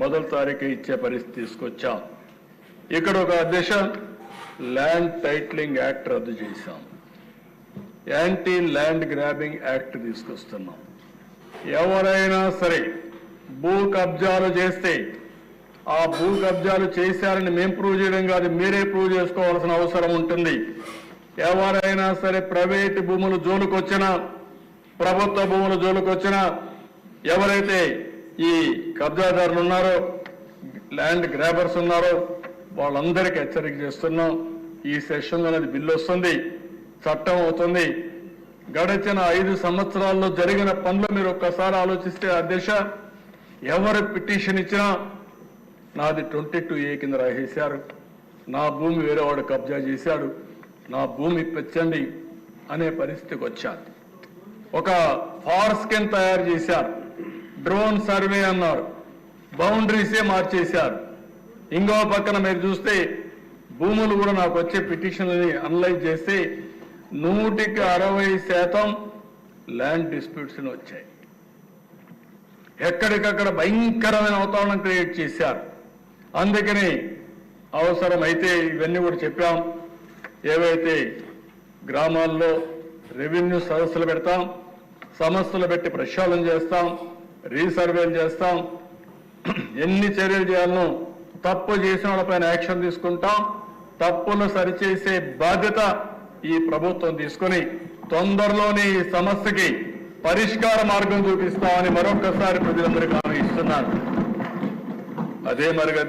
మొదటి తారీఖు ఇచ్చే పరిస్థితి తీసుకొచ్చాం. ఇక్కడ ఒక దిశ ల్యాండ్ టైట్లింగ్ యాక్ట్ రద్దు చేశాం. యాంటీ ల్యాండ్ గ్రాబింగ్ యాక్ట్ తీసుకొస్తున్నాం. ఎవరైనా సరే భూ కబ్జాలు చేస్తే ఆ భూ కబ్జాలు చేశారని మేము ప్రూవ్ చేయడం కాదు మీరే ప్రూవ్ చేసుకోవాల్సిన అవసరం ఉంటుంది. ఎవరైనా సరే ప్రైవేటు భూములు జోలుకొచ్చినా ప్రభుత్వ భూములు జోలుకొచ్చినా ఎవరైతే ఈ కబ్జాదారులు ఉన్నారో ల్యాండ్ గ్రాబర్స్ ఉన్నారో వాళ్ళందరికీ హెచ్చరిక చేస్తున్నాం. ఈ సెషన్లో అనేది బిల్లు వస్తుంది చట్టం అవుతుంది. గడిచిన ఐదు సంవత్సరాల్లో జరిగిన పనులు మీరు ఒక్కసారి ఆలోచిస్తే అధ్యక్ష ఎవరు పిటిషన్ ఇచ్చినా నాది ట్వంటీ టూ ఏ కింద రాసేశారు. నా భూమి వేరే వాడు కబ్జా చేశాడు. నా భూమి పెంచండి అనే పరిస్థితికి వచ్చారు. ఒక ఫార్ స్కెన్ తయారు చేశారు. డ్రోన్ సర్వే అన్నారు. బౌండరీసే మార్చేశారు. ఇంకో పక్కన మీరు చూస్తే భూములు కూడా నాకు వచ్చే పిటిషన్లని అనలైజ్ చేస్తే నూటికి అరవై శాతం ల్యాండ్ డిస్ప్యూట్స్ వచ్చాయి. ఎక్కడికక్కడ భయంకరమైన వాతావరణం క్రియేట్ చేశారు. అందుకని అవసరమైతే ఇవన్నీ కూడా చెప్పాం. ఏవైతే గ్రామాల్లో రెవెన్యూ సదస్సులు పెడతాం సమస్యలు పెట్టి ప్రక్షాళన చేస్తాం రీసర్వేలు చేస్తాం. ఎన్ని చర్యలు చేయాలనో తప్పు చేసిన వాళ్ళపైన యాక్షన్ తీసుకుంటాం. తప్పులు సరిచేసే బాధ్యత ఈ ప్రభుత్వం తీసుకుని తొందరలోనే ఈ సమస్యకి పరిష్కార మార్గం చూపిస్తామని మరొకసారి ప్రజలందరికీ హామీ ఇస్తున్నారు అదే మరిగా